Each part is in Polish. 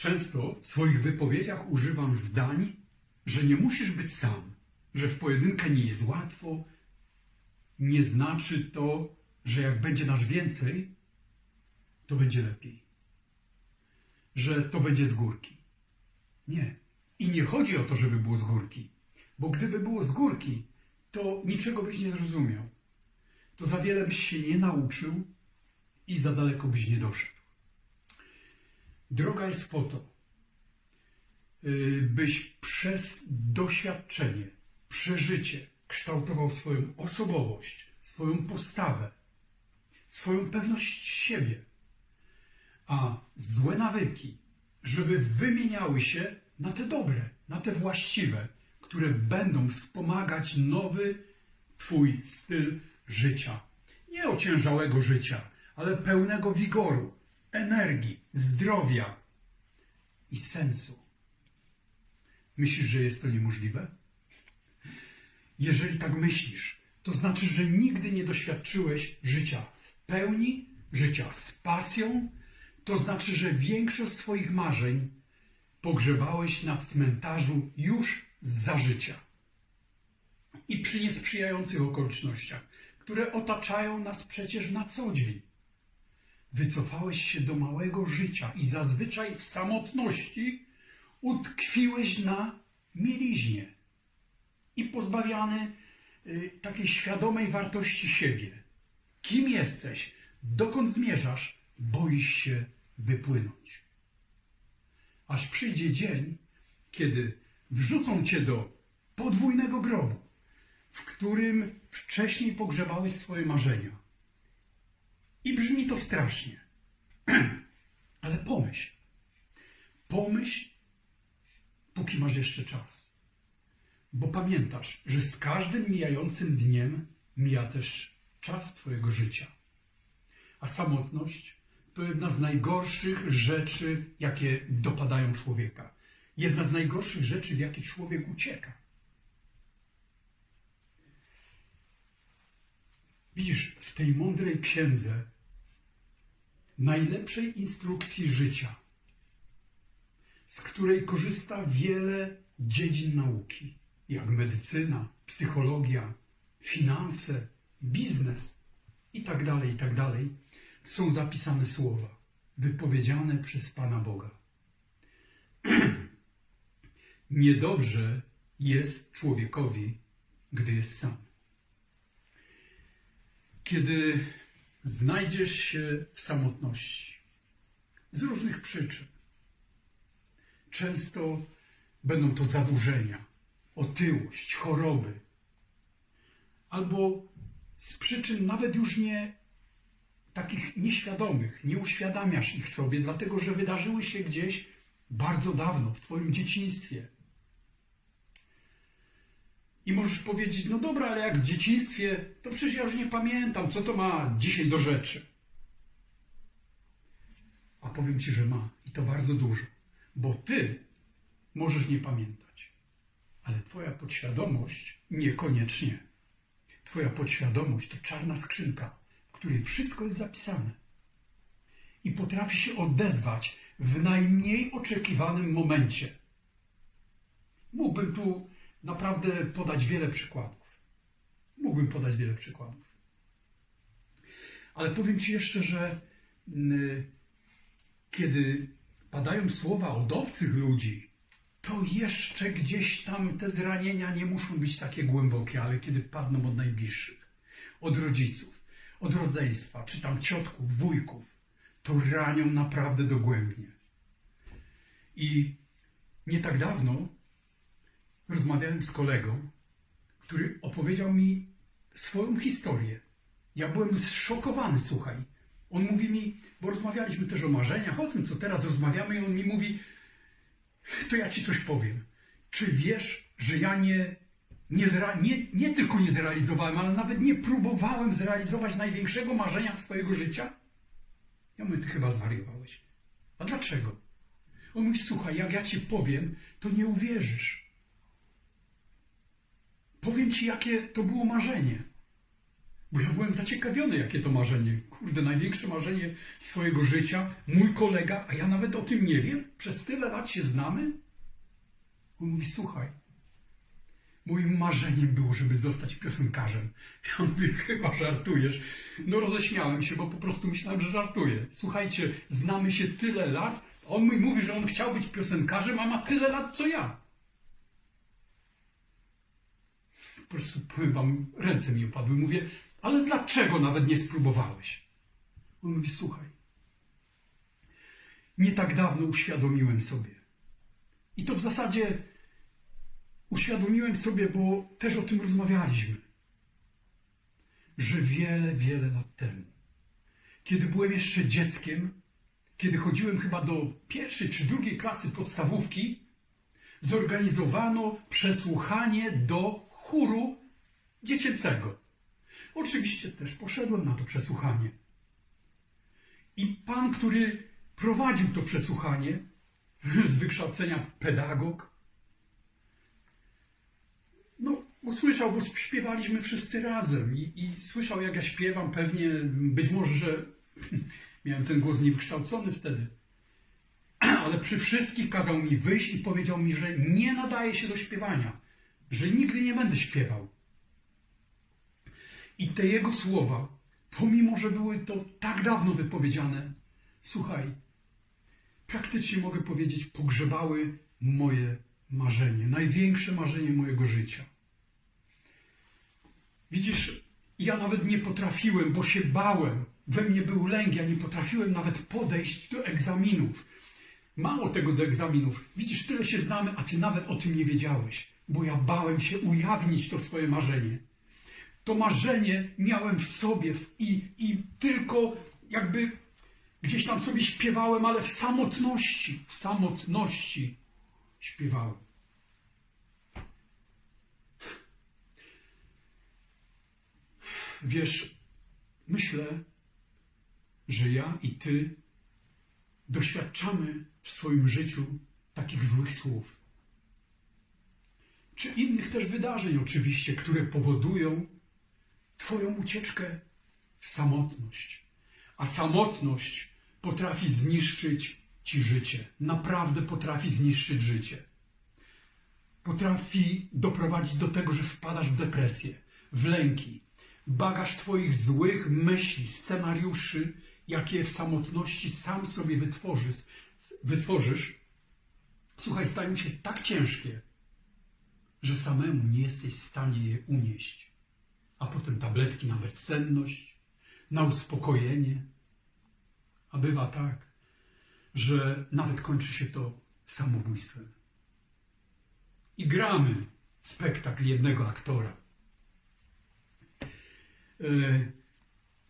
Często w swoich wypowiedziach używam zdań, że nie musisz być sam, że w pojedynkę nie jest łatwo. Nie znaczy to, że jak będzie nas więcej, to będzie lepiej. Że to będzie z górki. Nie. I nie chodzi o to, żeby było z górki. Bo gdyby było z górki, to niczego byś nie zrozumiał. To za wiele byś się nie nauczył i za daleko byś nie doszedł. Droga jest po to, y, byś przez doświadczenie, przeżycie kształtował swoją osobowość, swoją postawę, swoją pewność siebie, a złe nawyki, żeby wymieniały się na te dobre, na te właściwe, które będą wspomagać nowy Twój styl życia. Nie ociężałego życia, ale pełnego wigoru, energii, zdrowia i sensu. Myślisz, że jest to niemożliwe? Jeżeli tak myślisz, to znaczy, że nigdy nie doświadczyłeś życia w pełni, życia z pasją, to znaczy, że większość swoich marzeń pogrzebałeś na cmentarzu już za życia i przy niesprzyjających okolicznościach, które otaczają nas przecież na co dzień. Wycofałeś się do małego życia i zazwyczaj w samotności utkwiłeś na mieliźnie i pozbawiany y, takiej świadomej wartości siebie. Kim jesteś? Dokąd zmierzasz? Boisz się wypłynąć. Aż przyjdzie dzień, kiedy wrzucą cię do podwójnego grobu, w którym wcześniej pogrzebałeś swoje marzenia. I brzmi to strasznie. Ale pomyśl. Pomyśl, póki masz jeszcze czas. Bo pamiętasz, że z każdym mijającym dniem mija też czas Twojego życia. A samotność to jedna z najgorszych rzeczy, jakie dopadają człowieka. Jedna z najgorszych rzeczy, w jakie człowiek ucieka. Widzisz, w tej mądrej księdze, najlepszej instrukcji życia, z której korzysta wiele dziedzin nauki, jak medycyna, psychologia, finanse, biznes itd., itd., są zapisane słowa wypowiedziane przez Pana Boga. Niedobrze jest człowiekowi, gdy jest sam. Kiedy znajdziesz się w samotności. Z różnych przyczyn, często będą to zaburzenia, otyłość, choroby, albo z przyczyn nawet już nie takich nieświadomych, nie uświadamiasz ich sobie, dlatego że wydarzyły się gdzieś bardzo dawno, w Twoim dzieciństwie. I możesz powiedzieć, no dobra, ale jak w dzieciństwie, to przecież ja już nie pamiętam, co to ma dzisiaj do rzeczy. A powiem Ci, że ma i to bardzo dużo, bo Ty możesz nie pamiętać, ale Twoja podświadomość niekoniecznie. Twoja podświadomość to czarna skrzynka, w której wszystko jest zapisane. I potrafi się odezwać w najmniej oczekiwanym momencie. Mógłbym tu naprawdę podać wiele przykładów. Mógłbym podać wiele przykładów. Ale powiem Ci jeszcze, że mm, kiedy padają słowa od obcych ludzi, to jeszcze gdzieś tam te zranienia nie muszą być takie głębokie, ale kiedy padną od najbliższych, od rodziców, od rodzeństwa, czy tam ciotków, wujków, to ranią naprawdę dogłębnie. I nie tak dawno rozmawiałem z kolegą, który opowiedział mi swoją historię. Ja byłem zszokowany, słuchaj. On mówi mi, bo rozmawialiśmy też o marzeniach, o tym, co teraz rozmawiamy, i on mi mówi, to ja ci coś powiem. Czy wiesz, że ja nie, nie, nie, nie tylko nie zrealizowałem, ale nawet nie próbowałem zrealizować największego marzenia swojego życia? Ja mówię, ty chyba zwariowałeś. A dlaczego? On mówi, słuchaj, jak ja ci powiem, to nie uwierzysz. Powiem ci, jakie to było marzenie. Bo ja byłem zaciekawiony, jakie to marzenie. Kurde, największe marzenie swojego życia. Mój kolega, a ja nawet o tym nie wiem. Przez tyle lat się znamy. On mówi, słuchaj, moim marzeniem było, żeby zostać piosenkarzem. Ja mówię, chyba żartujesz. No roześmiałem się, bo po prostu myślałem, że żartuję. Słuchajcie, znamy się tyle lat. On mi mówi, że on chciał być piosenkarzem, a ma tyle lat, co ja. Po prostu powiem wam, ręce mi opadły. Mówię, ale dlaczego nawet nie spróbowałeś? On mówi, słuchaj, nie tak dawno uświadomiłem sobie. I to w zasadzie uświadomiłem sobie, bo też o tym rozmawialiśmy, że wiele, wiele lat temu, kiedy byłem jeszcze dzieckiem, kiedy chodziłem chyba do pierwszej czy drugiej klasy podstawówki, zorganizowano przesłuchanie do chóru dziecięcego. Oczywiście też poszedłem na to przesłuchanie. I pan, który prowadził to przesłuchanie, z wykształcenia pedagog, no, usłyszał, bo śpiewaliśmy wszyscy razem i, i słyszał, jak ja śpiewam, pewnie, być może, że miałem ten głos niewykształcony wtedy, ale przy wszystkich kazał mi wyjść i powiedział mi, że nie nadaje się do śpiewania, że nigdy nie będę śpiewał. I te jego słowa, pomimo że były to tak dawno wypowiedziane, słuchaj, praktycznie mogę powiedzieć, pogrzebały moje marzenie, największe marzenie mojego życia. Widzisz, ja nawet nie potrafiłem, bo się bałem. We mnie był lęk, ja nie potrafiłem nawet podejść do egzaminów. Mało tego do egzaminów. Widzisz, tyle się znamy, a ty nawet o tym nie wiedziałeś, bo ja bałem się ujawnić to swoje marzenie. To marzenie miałem w sobie i, i tylko jakby gdzieś tam sobie śpiewałem, ale w samotności, w samotności śpiewałem. Wiesz, myślę, że ja i ty doświadczamy w swoim życiu takich złych słów. Czy innych też wydarzeń, oczywiście, które powodują Twoją ucieczkę w samotność. A samotność potrafi zniszczyć Ci życie. Naprawdę potrafi zniszczyć życie. Potrafi doprowadzić do tego, że wpadasz w depresję, w lęki. Bagaż Twoich złych myśli, scenariuszy, jakie w samotności sam sobie wytworzysz, wytworzysz słuchaj, stają się tak ciężkie, że samemu nie jesteś w stanie je unieść. A potem tabletki na bezsenność, na uspokojenie. A bywa tak, że nawet kończy się to samobójstwem. I gramy spektakl jednego aktora. E,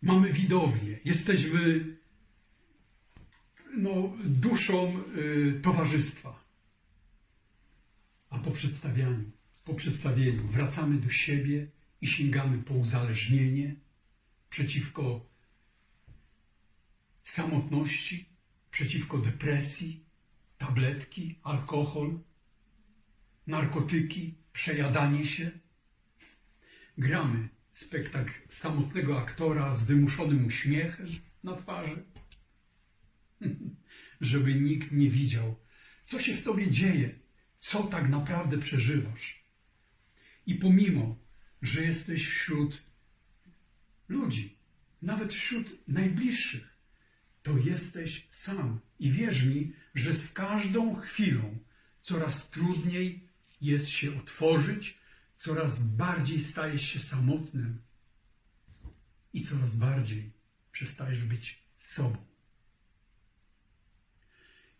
mamy widownię, jesteśmy no, duszą e, towarzystwa. A po przedstawianiu, po przedstawieniu wracamy do siebie i sięgamy po uzależnienie przeciwko samotności, przeciwko depresji, tabletki, alkohol, narkotyki, przejadanie się. Gramy spektakl samotnego aktora z wymuszonym uśmiechem na twarzy, żeby nikt nie widział, co się w tobie dzieje, co tak naprawdę przeżywasz. I pomimo, że jesteś wśród ludzi, nawet wśród najbliższych, to jesteś sam. I wierz mi, że z każdą chwilą coraz trudniej jest się otworzyć, coraz bardziej stajesz się samotnym i coraz bardziej przestajesz być sobą.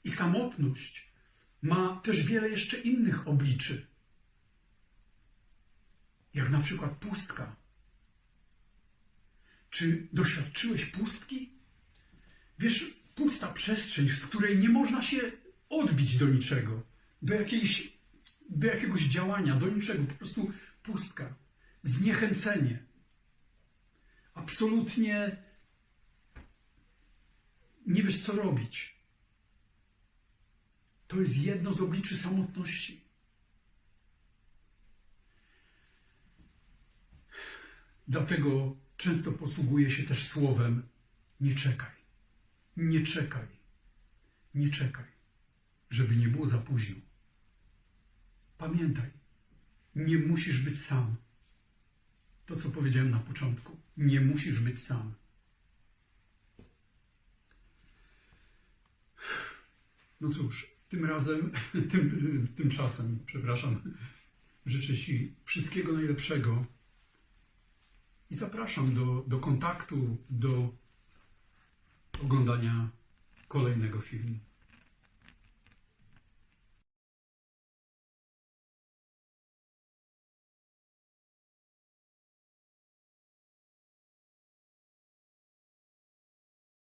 I samotność ma też wiele jeszcze innych obliczy, jak na przykład pustka. Czy doświadczyłeś pustki? Wiesz, pusta przestrzeń, z której nie można się odbić do niczego, do, jakiejś, do jakiegoś działania, do niczego, po prostu pustka, zniechęcenie. Absolutnie nie wiesz, co robić. To jest jedno z obliczy samotności. Dlatego, często posługuje się też słowem nie czekaj, nie czekaj, nie czekaj, żeby nie było za późno. Pamiętaj, nie musisz być sam. To, co powiedziałem na początku, nie musisz być sam. No cóż, tym razem, tym, tymczasem, przepraszam, życzę Ci wszystkiego najlepszego i zapraszam do, do kontaktu, do oglądania kolejnego filmu.